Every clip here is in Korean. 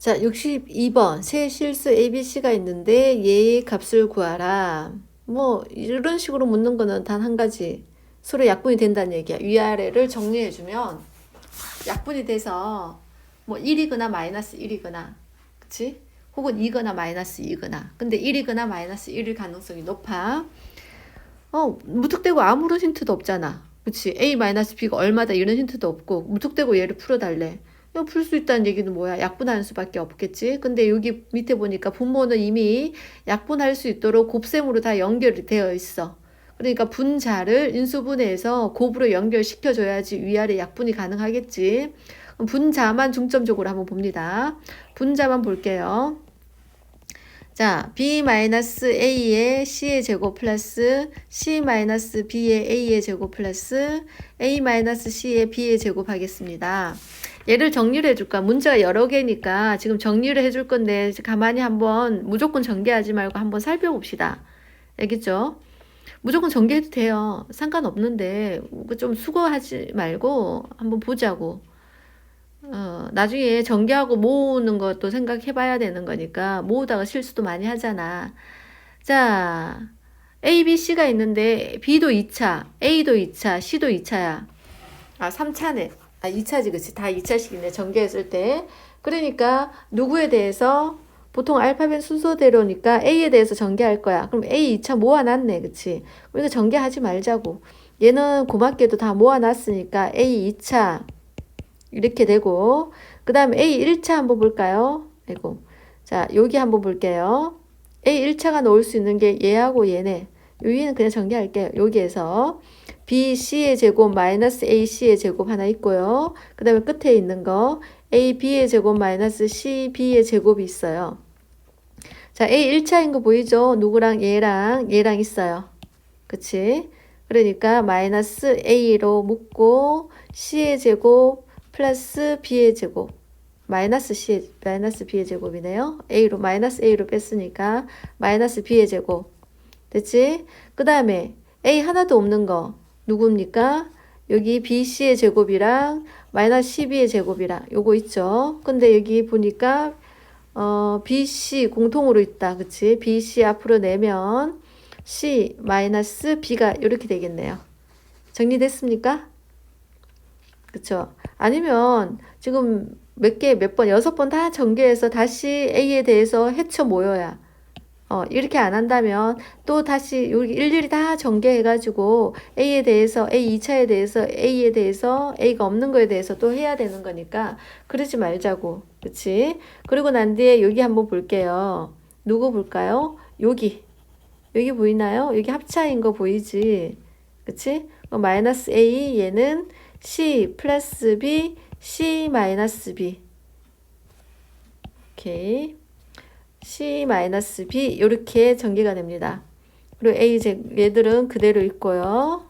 자, 62번. 세 실수 ABC가 있는데 얘의 값을 구하라. 뭐, 이런 식으로 묻는 거는 단 한 가지. 서로 약분이 된다는 얘기야. 위아래를 정리해 주면 약분이 돼서 뭐 1이거나 마이너스 1이거나, 그치? 혹은 2거나 마이너스 2거나. 근데 1이거나 마이너스 1일 가능성이 높아. 어, 무턱대고 아무런 힌트도 없잖아. 그치? A 마이너스 B가 얼마다 이런 힌트도 없고, 무턱대고 얘를 풀어달래. 이거 풀 수 있다는 얘기는 뭐야? 약분하는 수밖에 없겠지. 근데 여기 밑에 보니까 분모는 이미 약분할 수 있도록 곱셈으로 다 연결이 되어 있어. 그러니까 분자를 인수분해해서 곱으로 연결시켜줘야지 위아래 약분이 가능하겠지. 분자만 중점적으로 한번 봅니다. 분자만 볼게요. 자, b-a의 c의 제곱 플러스 c-b의 a의 제곱 플러스 a-c의 b의 제곱 하겠습니다. 얘를 정리를 해줄까? 문제가 여러 개니까 지금 정리를 해줄 건데 가만히 한번 무조건 전개하지 말고 한번 살펴봅시다. 알겠죠? 무조건 전개해도 돼요. 상관없는데 좀 수고하지 말고 한번 보자고. 어, 나중에 전개하고 모으는 것도 생각해 봐야 되는 거니까 모으다가 실수도 많이 하잖아. 자, A, B, C가 있는데 B도 2차, A도 2차, C도 2차야. 아, 3차네. 아, 2차지, 그치? 다 2차씩이네, 전개했을 때. 그러니까, 누구에 대해서, 보통 알파벳 순서대로니까 A에 대해서 전개할 거야. 그럼 A 2차 모아놨네, 그치? 우리가 전개하지 말자고. 얘는 고맙게도 다 모아놨으니까 A 2차, 이렇게 되고, 그 다음에 A 1차 한번 볼까요? 아이고. 자, 여기 한번 볼게요. A 1차가 넣을 수 있는 게 얘하고 얘네. 여기는 그냥 전개할게요. 여기에서. BC의 제곱 마이너스 AC의 제곱 하나 있고요. 그 다음에 끝에 있는 거 AB의 제곱 마이너스 CB의 제곱이 있어요. 자, A 1차인 거 보이죠? 누구랑 얘랑 얘랑 있어요. 그치? 그러니까 마이너스 A로 묶고 C의 제곱 플러스 B의 제곱 마이너스 C 마이너스 B의 제곱이네요. A로 마이너스 A로 뺐으니까 마이너스 B의 제곱 됐지? 그 다음에 A 하나도 없는 거 누굽니까? 여기 BC의 제곱이랑 마이너스 12의 제곱이랑 요거 있죠. 근데 여기 보니까 어, BC 공통으로 있다. 그치? BC 앞으로 내면 C 마이너스 B가 이렇게 되겠네요. 정리됐습니까? 그쵸? 아니면 지금 몇 개, 몇 번, 여섯 번 다 전개해서 다시 A에 대해서 헤쳐 모여야 어, 이렇게 안 한다면 또 다시 여기 일일이 다 전개해가지고 A에 대해서, A 2차에 대해서, A에 대해서, A가 없는 거에 대해서 또 해야 되는 거니까 그러지 말자고. 그치? 그리고 난 뒤에 여기 한번 볼게요. 누구 볼까요? 여기. 여기 보이나요? 여기 합차인 거 보이지? 그치? 어, 마이너스 A 얘는 C 플러스 B, C 마이너스 B. 오케이. C-B 이렇게 전개가 됩니다. 그리고 A 제 얘들은 그대로 있고요.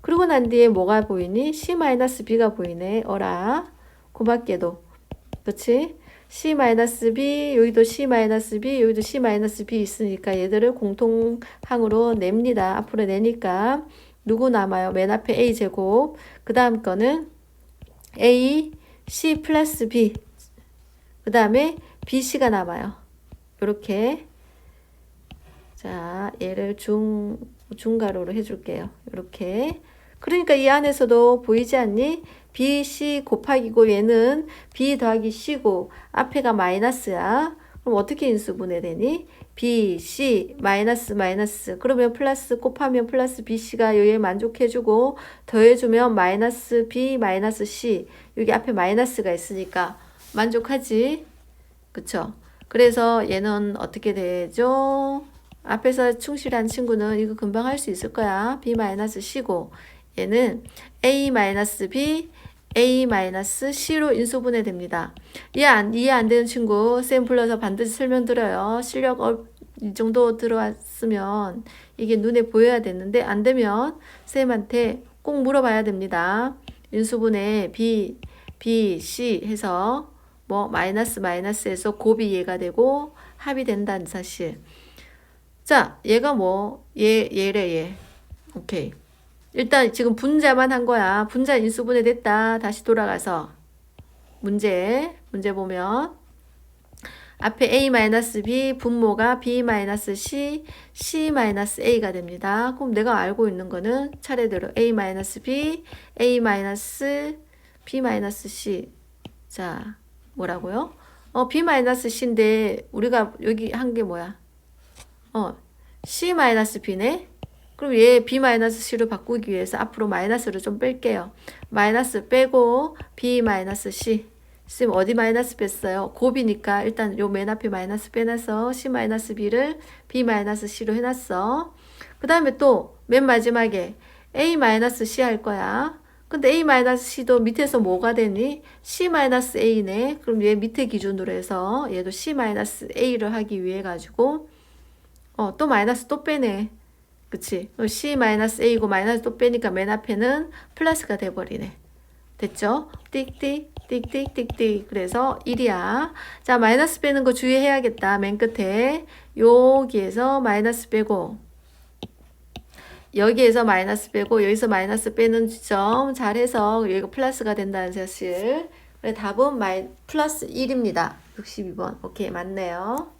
그리고 난 뒤에 뭐가 보이니? C-B가 보이네. 어라. 고맙게도. 그치? C-B, 여기도 C-B, 여기도 C-B 있으니까 얘들을 공통항으로 냅니다. 앞으로 내니까 누구 남아요? 맨 앞에 A 제곱. 그 다음 거는 A, C 플러스 B. 그 다음에 BC가 남아요. 이렇게 자 얘를 중 중가로로 해줄게요. 이렇게 그러니까 이 안에서도 보이지 않니? B, C 곱하기고 얘는 B 더하기 C고 앞에가 마이너스야. 그럼 어떻게 인수 분해 되니? B, C, 마이너스, 마이너스. 그러면 플러스 곱하면 플러스 BC가 여기에 만족해주고 더해주면 마이너스 B, 마이너스 C. 여기 앞에 마이너스가 있으니까 만족하지? 그쵸? 그래서 얘는 어떻게 되죠? 앞에서 충실한 친구는 이거 금방 할 수 있을 거야. B-C고 얘는 A-B, A-C로 인수분해 됩니다. 이해 안, 이해 안 되는 친구 쌤 불러서 반드시 설명드려요. 실력 어, 이 정도 들어왔으면 이게 눈에 보여야 되는데 안 되면 쌤한테 꼭 물어봐야 됩니다. 인수분해 B, B, C 해서 뭐 마이너스 마이너스에서 곱이 얘가 되고 합이 된다는 사실. 자, 얘가 뭐 얘, 얘래 얘. 오케이. 일단 지금 분자만 한 거야. 분자 인수분해 됐다. 다시 돌아가서 문제 문제 보면 앞에 A-B, 분모가 B-C, C-A가 됩니다. 그럼 내가 알고 있는 거는 차례대로 A-B, A-B-C. 자, 뭐라고요? 어, B-C인데 우리가 여기 한 게 뭐야? 어, C-B네? 그럼 얘 B-C로 바꾸기 위해서 앞으로 마이너스를 좀 뺄게요. 마이너스 빼고 B-C. 쌤 어디 마이너스 뺐어요? 곱이니까 일단 요 맨 앞에 마이너스 빼놔서 C-B를 B-C로 해놨어. 그 다음에 또 맨 마지막에 A-C 할 거야. 근데 A-C도 밑에서 뭐가 되니? C-A네. 그럼 얘 밑에 기준으로 해서 얘도 C-A를 하기 위해 가지고 어, 또 마이너스 또 빼네. 그치? 어, C-A고 마이너스 또 빼니까 맨 앞에는 플러스가 돼버리네. 됐죠? 띡띡, 띡띡, 띡띡. 그래서 1이야. 자, 마이너스 빼는 거 주의해야겠다. 맨 끝에. 여기에서 마이너스 빼고, 여기에서 마이너스 빼고, 여기서 마이너스 빼는 지점 잘해서 여기가 플러스가 된다는 사실. 그래, 답은 마이, 플러스 1입니다. 62번. 오케이, 맞네요.